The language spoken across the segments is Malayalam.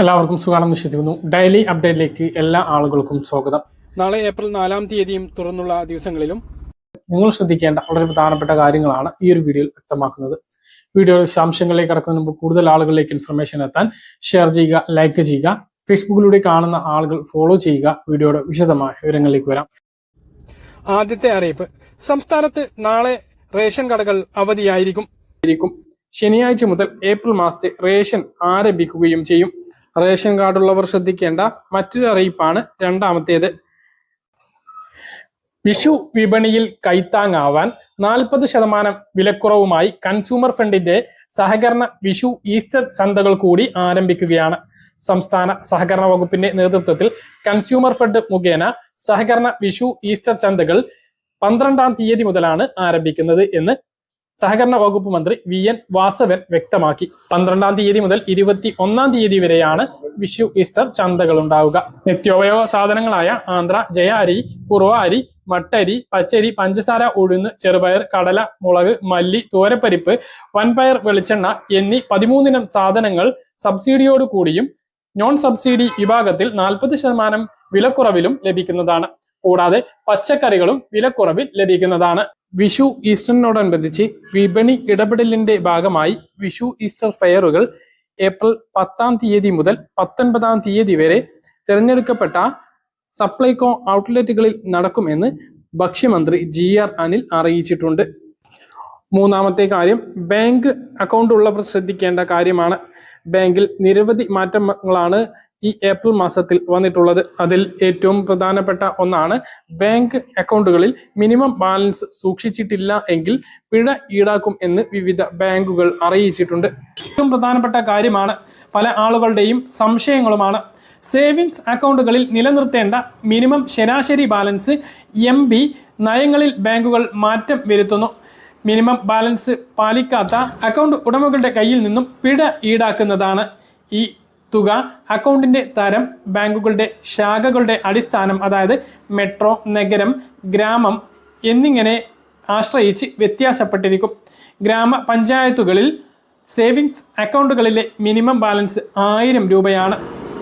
എല്ലാവർക്കും സുഖമാണെന്ന് വിശ്വസിക്കുന്നു. ഡെയിലി അപ്ഡേറ്റിലേക്ക് എല്ലാ ആളുകൾക്കും സ്വാഗതം. നാളെ ഏപ്രിൽ നാലാം തീയതിയും തുറന്നുള്ള ദിവസങ്ങളിലും നിങ്ങൾ ശ്രദ്ധിക്കേണ്ട വളരെ പ്രധാനപ്പെട്ട കാര്യങ്ങളാണ് ഈ ഒരു വീഡിയോയിൽ വ്യക്തമാക്കുന്നത്. വീഡിയോ വിശദാംശങ്ങളിലേക്ക് കടക്കുന്നതിന് മുമ്പ് കൂടുതൽ ആളുകളിലേക്ക് ഇൻഫർമേഷൻ എത്താൻ ഷെയർ ചെയ്യുക ലൈക്ക് ചെയ്യുക ഫേസ്ബുക്കിലൂടെ കാണുന്ന ആളുകൾ ഫോളോ ചെയ്യുക. വീഡിയോയുടെ വിശദമായ വിവരങ്ങളിലേക്ക് വരാം. ആദ്യത്തെ അറിയിപ്പ്. സംസ്ഥാനത്ത് നാളെ റേഷൻ കടകൾ അവധിയായിരിക്കും. ശനിയാഴ്ച മുതൽ ഏപ്രിൽ മാസത്തെ റേഷൻ ആരംഭിക്കുകയും ചെയ്യും. റേഷൻ കാർഡുള്ളവർ ശ്രദ്ധിക്കേണ്ട മറ്റൊരു അറിയിപ്പാണ് രണ്ടാമത്തേത്. വിഷു വിപണിയിൽ കൈത്താങ്ങാവാൻ നാൽപ്പത് ശതമാനം വിലക്കുറവുമായി കൺസ്യൂമർ ഫണ്ടിന്റെ സഹകരണ വിഷു ഈസ്റ്റർ ചന്തകൾ കൂടി ആരംഭിക്കുകയാണ്. സംസ്ഥാന സഹകരണ വകുപ്പിന്റെ നേതൃത്വത്തിൽ കൺസ്യൂമർ ഫണ്ട് മുഖേന സഹകരണ വിഷു ഈസ്റ്റർ ചന്തകൾ പന്ത്രണ്ടാം തീയതി മുതലാണ് ആരംഭിക്കുന്നത് എന്ന് സഹകരണ വകുപ്പ് മന്ത്രി വി എൻ വാസവൻ വ്യക്തമാക്കി. പന്ത്രണ്ടാം തീയതി മുതൽ ഇരുപത്തി ഒന്നാം തീയതി വരെയാണ് വിഷു ഈസ്റ്റർ ചന്തകൾ ഉണ്ടാവുക നിത്യോപയോഗ സാധനങ്ങളായ ആന്ധ്ര ജയ അരി കുറുവ അരി മട്ടരി പച്ചരി പഞ്ചസാര ഉഴുന്ന് ചെറുപയർ കടല മുളക് മല്ലി തോരപ്പരിപ്പ് വൻപയർ വെളിച്ചെണ്ണ എന്നീ പതിമൂന്നിനം സാധനങ്ങൾ സബ്സിഡിയോട് കൂടിയും നോൺ സബ്സിഡി വിഭാഗത്തിൽ നാൽപ്പത് ശതമാനം വിലക്കുറവിലും ലഭിക്കുന്നതാണ്. കൂടാതെ പച്ചക്കറികളും വിലക്കുറവിൽ ലഭിക്കുന്നതാണ്. വിഷു ഈസ്റ്ററിനോടനുബന്ധിച്ച് വിപണി ഇടപെടലിന്റെ ഭാഗമായി വിഷു ഈസ്റ്റർ ഫെയറുകൾ ഏപ്രിൽ പത്താം തീയതി മുതൽ പത്തൊൻപതാം തീയതി വരെ തിരഞ്ഞെടുക്കപ്പെട്ട സപ്ലൈകോ ഔട്ട്ലെറ്റുകളിൽ നടക്കുമെന്ന് ഭക്ഷ്യമന്ത്രി ജി ആർ അനിൽ അറിയിച്ചിട്ടുണ്ട്. മൂന്നാമത്തെ കാര്യം ബാങ്ക് അക്കൗണ്ട് ഉള്ളവർ ശ്രദ്ധിക്കേണ്ട കാര്യമാണ്. ബാങ്കിൽ നിരവധി മാറ്റങ്ങളാണ് ഈ ഏപ്രിൽ മാസത്തിൽ വന്നിട്ടുള്ളത്. അതിൽ ഏറ്റവും പ്രധാനപ്പെട്ട ഒന്നാണ് ബാങ്ക് അക്കൗണ്ടുകളിൽ മിനിമം ബാലൻസ് സൂക്ഷിച്ചിട്ടില്ല എങ്കിൽ പിഴ ഈടാക്കും എന്ന് വിവിധ ബാങ്കുകൾ അറിയിച്ചിട്ടുണ്ട്. ഏറ്റവും പ്രധാനപ്പെട്ട കാര്യമാണ് പല ആളുകളുടെയും സംശയങ്ങളുമാണ്. സേവിങ്സ് അക്കൗണ്ടുകളിൽ നിലനിർത്തേണ്ട മിനിമം ശരാശരി ബാലൻസ് എം ബി നയങ്ങളിൽ ബാങ്കുകൾ മാറ്റം വരുത്തുന്നു. മിനിമം ബാലൻസ് പാലിക്കാത്ത അക്കൗണ്ട് ഉടമകളുടെ കയ്യിൽ നിന്നും പിഴ ഈടാക്കുന്നതാണ് ഈ തുക അക്കൗണ്ടിന്റെ തരം ബാങ്കുകളുടെ ശാഖകളുടെ അടിസ്ഥാനം അതായത് മെട്രോ നഗരം ഗ്രാമം എന്നിങ്ങനെ ആശ്രയിച്ച് വ്യത്യാസപ്പെട്ടിരിക്കും. ഗ്രാമപഞ്ചായത്തുകളിൽ സേവിങ്സ് അക്കൗണ്ടുകളിലെ മിനിമം ബാലൻസ് ആയിരം രൂപയാണ്.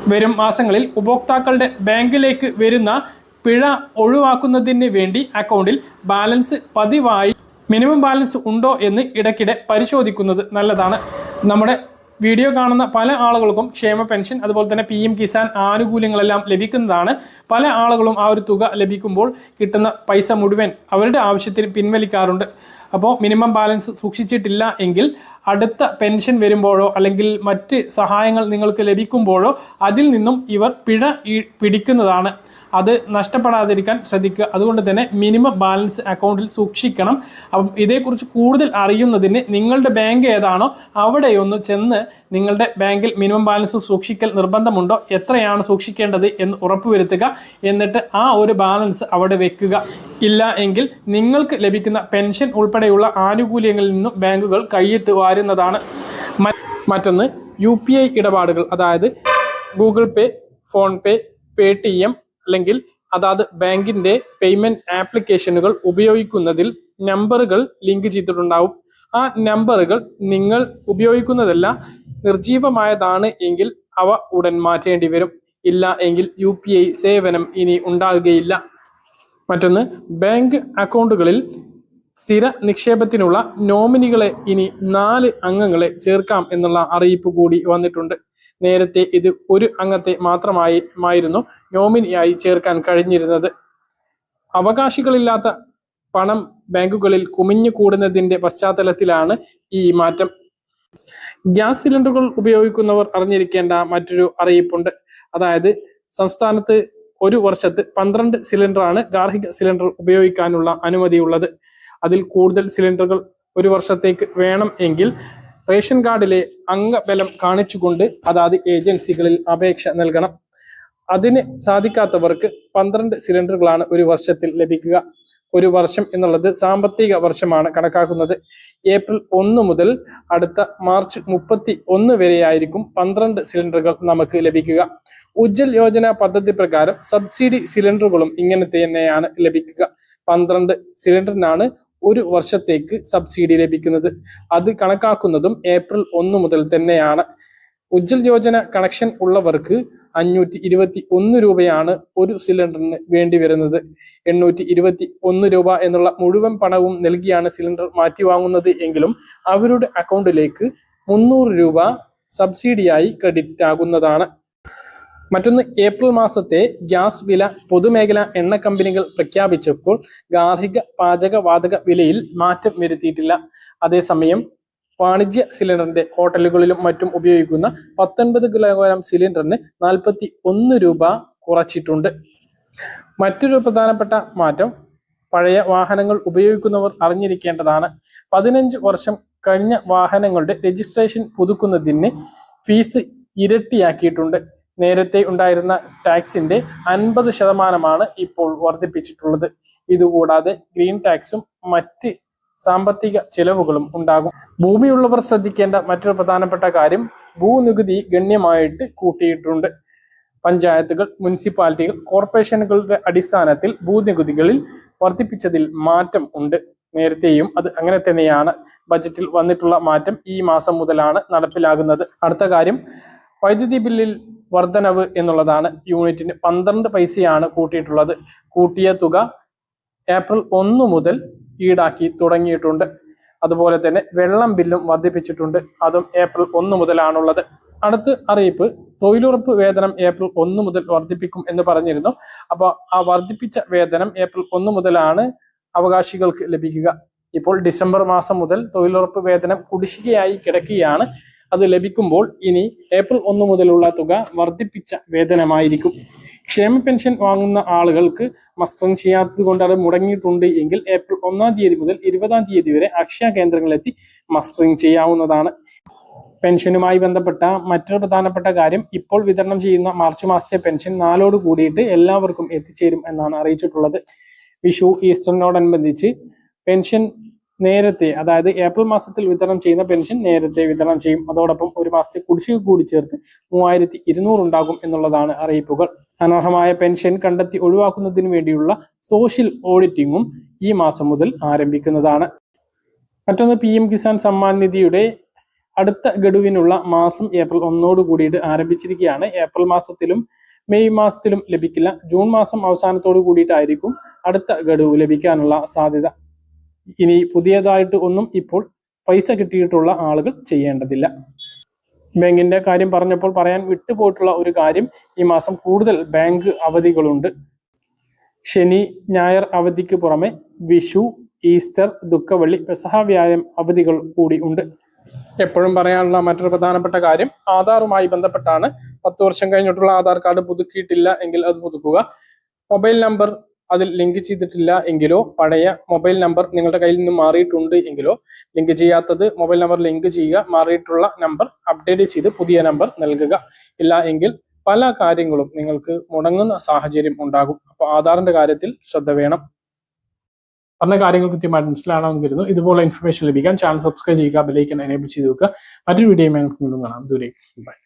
വരും മാസങ്ങളിൽ ഉപഭോക്താക്കളുടെ ബാങ്കിലേക്ക് വരുന്ന പിഴ ഒഴിവാക്കുന്നതിന് വേണ്ടി അക്കൗണ്ടിൽ ബാലൻസ് പതിവായി മിനിമം ബാലൻസ് ഉണ്ടോ എന്ന് ഇടയ്ക്കിടെ പരിശോധിക്കുന്നത് നല്ലതാണ്. നമ്മുടെ വീഡിയോ കാണുന്ന പല ആളുകൾക്കും ക്ഷേമ പെൻഷൻ അതുപോലെ തന്നെ പി എം കിസാൻ ആനുകൂല്യങ്ങളെല്ലാം ലഭിക്കുന്നതാണ്. പല ആളുകളും ആ ഒരു തുക ലഭിക്കുമ്പോൾ കിട്ടുന്ന പൈസ മുഴുവൻ അവരുടെ ആവശ്യത്തിന് പിൻവലിക്കാറുണ്ട്. അപ്പോൾ മിനിമം ബാലൻസ് സൂക്ഷിച്ചിട്ടില്ല എങ്കിൽ അടുത്ത പെൻഷൻ വരുമ്പോഴോ അല്ലെങ്കിൽ മറ്റ് സഹായങ്ങൾ നിങ്ങൾക്ക് ലഭിക്കുമ്പോഴോ അതിൽ നിന്നും ഇവർ പിഴ പിടിക്കുന്നതാണ്. അത് നഷ്ടപ്പെടാതിരിക്കാൻ ശ്രദ്ധിക്കുക. അതുകൊണ്ട് തന്നെ മിനിമം ബാലൻസ് അക്കൗണ്ടിൽ സൂക്ഷിക്കണം. അപ്പം ഇതേക്കുറിച്ച് കൂടുതൽ അറിയുന്നതിന് നിങ്ങളുടെ ബാങ്ക് ഏതാണോ അവിടെ ഒന്ന് ചെന്ന് നിങ്ങളുടെ ബാങ്കിൽ മിനിമം ബാലൻസ് സൂക്ഷിക്കൽ നിർബന്ധമുണ്ടോ എത്രയാണ് സൂക്ഷിക്കേണ്ടത് എന്ന് ഉറപ്പുവരുത്തുക. എന്നിട്ട് ആ ഒരു ബാലൻസ് അവിടെ വെക്കുക. ഇല്ല എങ്കിൽ നിങ്ങൾക്ക് ലഭിക്കുന്ന പെൻഷൻ ഉൾപ്പെടെയുള്ള ആനുകൂല്യങ്ങളിൽ നിന്നും ബാങ്കുകൾ കൈയിട്ട് വാരുന്നതാണ്. മറ്റൊന്ന് യു പി ഐ ഇടപാടുകൾ. അതായത് Google Pay PhonePe Paytm അല്ലെങ്കിൽ അതാത് ബാങ്കിന്റെ പേയ്മെന്റ് ആപ്ലിക്കേഷനുകൾ ഉപയോഗിക്കുന്നതിൽ നമ്പറുകൾ ലിങ്ക് ചെയ്തിട്ടുണ്ടാവും. ആ നമ്പറുകൾ നിങ്ങൾ ഉപയോഗിക്കുന്നതല്ല നിർജീവമായതാണ് എങ്കിൽ അവ ഉടൻ മാറ്റേണ്ടി വരും. ഇല്ല എങ്കിൽ യു പി ഐ സേവനം ഇനി ഉണ്ടാകുകയില്ല. മറ്റൊന്ന് ബാങ്ക് അക്കൗണ്ടുകളിൽ സ്ഥിര നിക്ഷേപത്തിനുള്ള നോമിനികളെ ഇനി നാല് അംഗങ്ങളെ ചേർക്കാം എന്നുള്ള അറിയിപ്പ് കൂടി വന്നിട്ടുണ്ട്. നേരത്തെ ഇത് ഒരു അംഗത്തെ മാത്രമായി മായിരുന്നു. നോമിനിയായി ചേർക്കാൻ കഴിഞ്ഞിരുന്നത്. അവകാശികളില്ലാത്ത പണം ബാങ്കുകളിൽ കുമിഞ്ഞു കൂടുന്നതിന്റെ പശ്ചാത്തലത്തിലാണ് ഈ മാറ്റം. ഗ്യാസ് സിലിണ്ടറുകൾ ഉപയോഗിക്കുന്നവർ അറിഞ്ഞിരിക്കേണ്ട മറ്റൊരു അറിയിപ്പുണ്ട്. അതായത് സംസ്ഥാനത്ത് ഒരു വർഷത്ത് പന്ത്രണ്ട് സിലിണ്ടറാണ് ഗാർഹിക സിലിണ്ടർ ഉപയോഗിക്കാനുള്ള അനുമതിയുള്ളത്. അതിൽ കൂടുതൽ സിലിണ്ടറുകൾ ഒരു വർഷത്തേക്ക് വേണം എങ്കിൽ റേഷൻ കാർഡിലെ അംഗബലം കാണിച്ചുകൊണ്ട് അതാത് ഏജൻസികളിൽ അപേക്ഷ നൽകണം. അതിന് സാധിക്കാത്തവർക്ക് പന്ത്രണ്ട് സിലിണ്ടറുകളാണ് ഒരു വർഷത്തിൽ ലഭിക്കുക. ഒരു വർഷം എന്നുള്ളത് സാമ്പത്തിക വർഷമാണ് കണക്കാക്കുന്നത്. ഏപ്രിൽ ഒന്ന് മുതൽ അടുത്ത മാർച്ച് മുപ്പത്തി ഒന്ന് വരെയായിരിക്കും പന്ത്രണ്ട് സിലിണ്ടറുകൾ നമുക്ക് ലഭിക്കുക. ഉജ്ജൽ യോജന പദ്ധതി പ്രകാരം സബ്സിഡി സിലിണ്ടറുകളും ഇങ്ങനെ തന്നെയാണ് ലഭിക്കുക. പന്ത്രണ്ട് സിലിണ്ടറിനാണ് ഒരു വർഷത്തേക്ക് സബ്സിഡി ലഭിക്കുന്നത്. അത് കണക്കാക്കുന്നതും ഏപ്രിൽ ഒന്ന് മുതൽ തന്നെയാണ്. ഉജ്ജൽ യോജന കണക്ഷൻ ഉള്ളവർക്ക് അഞ്ഞൂറ്റി ഇരുപത്തി ഒന്ന് രൂപയാണ് ഒരു സിലിണ്ടറിന് വേണ്ടി വരുന്നത്. എണ്ണൂറ്റി ഇരുപത്തി ഒന്ന് രൂപ എന്നുള്ള മുഴുവൻ പണവും നൽകിയാണ് സിലിണ്ടർ മാറ്റി വാങ്ങുന്നത് എങ്കിലും അവരുടെ അക്കൗണ്ടിലേക്ക് മുന്നൂറ് രൂപ സബ്സിഡിയായി ക്രെഡിറ്റ് ആകുന്നതാണ്. മറ്റൊന്ന് ഏപ്രിൽ മാസത്തെ ഗ്യാസ് വില പൊതുമേഖലാ എണ്ണ കമ്പനികൾ പ്രഖ്യാപിച്ചപ്പോൾ ഗാർഹിക പാചക വാതക വിലയിൽ മാറ്റം വരുത്തിയിട്ടില്ല. അതേസമയം വാണിജ്യ സിലിണ്ടറിന്റെ ഹോട്ടലുകളിലും മറ്റും ഉപയോഗിക്കുന്ന പത്തൊൻപത് കിലോഗ്രാം സിലിണ്ടറിന് നാൽപ്പത്തി ഒന്ന് രൂപ കുറച്ചിട്ടുണ്ട്. മറ്റൊരു പ്രധാനപ്പെട്ട മാറ്റം പഴയ വാഹനങ്ങൾ ഉപയോഗിക്കുന്നവർ അറിഞ്ഞിരിക്കേണ്ടതാണ്. പതിനഞ്ച് വർഷം കഴിഞ്ഞ വാഹനങ്ങളുടെ രജിസ്ട്രേഷൻ പുതുക്കുന്നതിന് ഫീസ് ഇരട്ടിയാക്കിയിട്ടുണ്ട്. നേരത്തെ ഉണ്ടായിരുന്ന ടാക്സിന്റെ അൻപത് ശതമാനമാണ് ഇപ്പോൾ വർദ്ധിപ്പിച്ചിട്ടുള്ളത്. ഇതുകൂടാതെ ഗ്രീൻ ടാക്സും മറ്റ് സാമ്പത്തിക ചെലവുകളും ഉണ്ടാകും. ഭൂമിയുള്ളവർ ശ്രദ്ധിക്കേണ്ട മറ്റൊരു പ്രധാനപ്പെട്ട കാര്യം ഭൂനികുതി ഗണ്യമായിട്ട് കൂട്ടിയിട്ടുണ്ട്. പഞ്ചായത്തുകൾ മുനിസിപ്പാലിറ്റികൾ കോർപ്പറേഷനുകളുടെ അടിസ്ഥാനത്തിൽ ഭൂനികുതികളിൽ വർദ്ധിപ്പിച്ചതിൽ മാറ്റം ഉണ്ട്. നേരത്തെയും അത് അങ്ങനെ തന്നെയാണ്. ബജറ്റിൽ വന്നിട്ടുള്ള മാറ്റം ഈ മാസം മുതലാണ് നടപ്പിലാകുന്നത്. അടുത്ത കാര്യം വൈദ്യുതി ബില്ലിൽ വർധനവ് എന്നുള്ളതാണ്. യൂണിറ്റിന് പന്ത്രണ്ട് പൈസയാണ് കൂട്ടിയിട്ടുള്ളത്. കൂട്ടിയ തുക ഏപ്രിൽ ഒന്ന് മുതൽ ഈടാക്കി തുടങ്ങിയിട്ടുണ്ട്. അതുപോലെ തന്നെ വെള്ളം ബില്ലും വർദ്ധിപ്പിച്ചിട്ടുണ്ട്. അതും ഏപ്രിൽ ഒന്ന് മുതലാണുള്ളത്. അടുത്ത അറിയിപ്പ് തൊഴിലുറപ്പ് വേതനം ഏപ്രിൽ ഒന്ന് മുതൽ വർദ്ധിപ്പിക്കും എന്ന് പറഞ്ഞിരുന്നു. അപ്പോൾ ആ വർദ്ധിപ്പിച്ച വേതനം ഏപ്രിൽ ഒന്ന് മുതലാണ് അവകാശികൾക്ക് ലഭിക്കുക. ഇപ്പോൾ ഡിസംബർ മാസം മുതൽ തൊഴിലുറപ്പ് വേതനം കുടിശ്ശികയായി കിടക്കുകയാണ്. അത് ലഭിക്കുമ്പോൾ ഇനി ഏപ്രിൽ ഒന്ന് മുതലുള്ള തുക വർദ്ധിപ്പിച്ച വേതനമായിരിക്കും. ക്ഷേമ പെൻഷൻ വാങ്ങുന്ന ആളുകൾക്ക് മസ്റ്ററിംഗ് ചെയ്യാത്തത് കൊണ്ട് അത് മുടങ്ങിയിട്ടുണ്ട് എങ്കിൽ ഏപ്രിൽ ഒന്നാം തീയതി മുതൽ ഇരുപതാം തീയതി വരെ അക്ഷയ കേന്ദ്രങ്ങളിലെത്തി മസ്റ്ററിംഗ് ചെയ്യാവുന്നതാണ്. പെൻഷനുമായി ബന്ധപ്പെട്ട മറ്റൊരു പ്രധാനപ്പെട്ട കാര്യം ഇപ്പോൾ വിതരണം ചെയ്യുന്ന മാർച്ച് മാസത്തെ പെൻഷൻ നാലോട് കൂടിയിട്ട് എല്ലാവർക്കും എത്തിച്ചേരും എന്നാണ് അറിയിച്ചിട്ടുള്ളത്. വിഷു ഈസ്റ്ററിനോടനുബന്ധിച്ച് പെൻഷൻ നേരത്തെ അതായത് ഏപ്രിൽ മാസത്തിൽ വിതരണം ചെയ്യുന്ന പെൻഷൻ നേരത്തെ വിതരണം ചെയ്യും. അതോടൊപ്പം ഒരു മാസത്തെ കുടിശ്ശിക കൂടി ചേർത്ത് മൂവായിരത്തി ഇരുന്നൂറ് ഉണ്ടാകും എന്നുള്ളതാണ് അറിയിപ്പുകൾ. അനർഹമായ പെൻഷൻ കണ്ടെത്തി ഒഴിവാക്കുന്നതിന് വേണ്ടിയുള്ള സോഷ്യൽ ഓഡിറ്റിംഗും ഈ മാസം മുതൽ ആരംഭിക്കുന്നതാണ്. മറ്റൊന്ന് പി എം കിസാൻ സമ്മാൻ നിധിയുടെ അടുത്ത ഗഡുവിനുള്ള മാസം ഏപ്രിൽ ഒന്നോട് കൂടിയിട്ട് ആരംഭിച്ചിരിക്കുകയാണ്. ഏപ്രിൽ മാസത്തിലും മെയ് മാസത്തിലും ലഭിക്കില്ല. ജൂൺ മാസം അവസാനത്തോട് കൂടിയിട്ടായിരിക്കും അടുത്ത ഗഡു ലഭിക്കാനുള്ള സാധ്യത. ഇനി പുതിയതായിട്ട് ഒന്നും ഇപ്പോൾ പൈസ കിട്ടിയിട്ടുള്ള ആളുകൾ ചെയ്യേണ്ടതില്ല. ബാങ്കിന്റെ കാര്യം പറഞ്ഞപ്പോൾ പറയാൻ വിട്ടുപോയിട്ടുള്ള ഒരു കാര്യം ഈ മാസം കൂടുതൽ ബാങ്ക് അവധികളുണ്ട്. ശനി ഞായർ അവധിക്ക് പുറമെ വിഷു ഈസ്റ്റർ ദുഃഖവള്ളി പെസഹ അവധികൾ കൂടി ഉണ്ട്. എപ്പോഴും പറയാനുള്ള മറ്റൊരു പ്രധാനപ്പെട്ട കാര്യം ആധാറുമായി ബന്ധപ്പെട്ടാണ്. പത്ത് വർഷം കഴിഞ്ഞിട്ടുള്ള ആധാർ കാർഡ് പുതുക്കിയിട്ടില്ല എങ്കിൽ അത് പുതുക്കുക. മൊബൈൽ നമ്പർ അതിൽ ലിങ്ക് ചെയ്തിട്ടില്ല എങ്കിലോ പഴയ മൊബൈൽ നമ്പർ നിങ്ങളുടെ കയ്യിൽ നിന്ന് മാറിയിട്ടുണ്ട് എങ്കിലോ ലിങ്ക് ചെയ്യാത്തത് മൊബൈൽ നമ്പർ ലിങ്ക് ചെയ്യുക മാറിയിട്ടുള്ള നമ്പർ അപ്ഡേറ്റ് ചെയ്ത് പുതിയ നമ്പർ നൽകുക. ഇല്ല എങ്കിൽ പല കാര്യങ്ങളും നിങ്ങൾക്ക് മുടങ്ങുന്ന സാഹചര്യം ഉണ്ടാകും. അപ്പോൾ ആധാറിന്റെ കാര്യത്തിൽ ശ്രദ്ധ വേണം. പറഞ്ഞ കാര്യങ്ങൾ കൃത്യമായിട്ട് മനസ്സിലാണെന്ന് കരുതുന്നു. ഇതുപോലെ ഇൻഫർമേഷൻ ലഭിക്കാൻ ചാനൽ സബ്സ്ക്രൈബ് ചെയ്യുക ബെലൈക്കൻ എനേബിൾ ചെയ്ത് വെക്കുക. മറ്റൊരു വീഡിയോ കാണാം. ദൂരേക്ക് ബൈ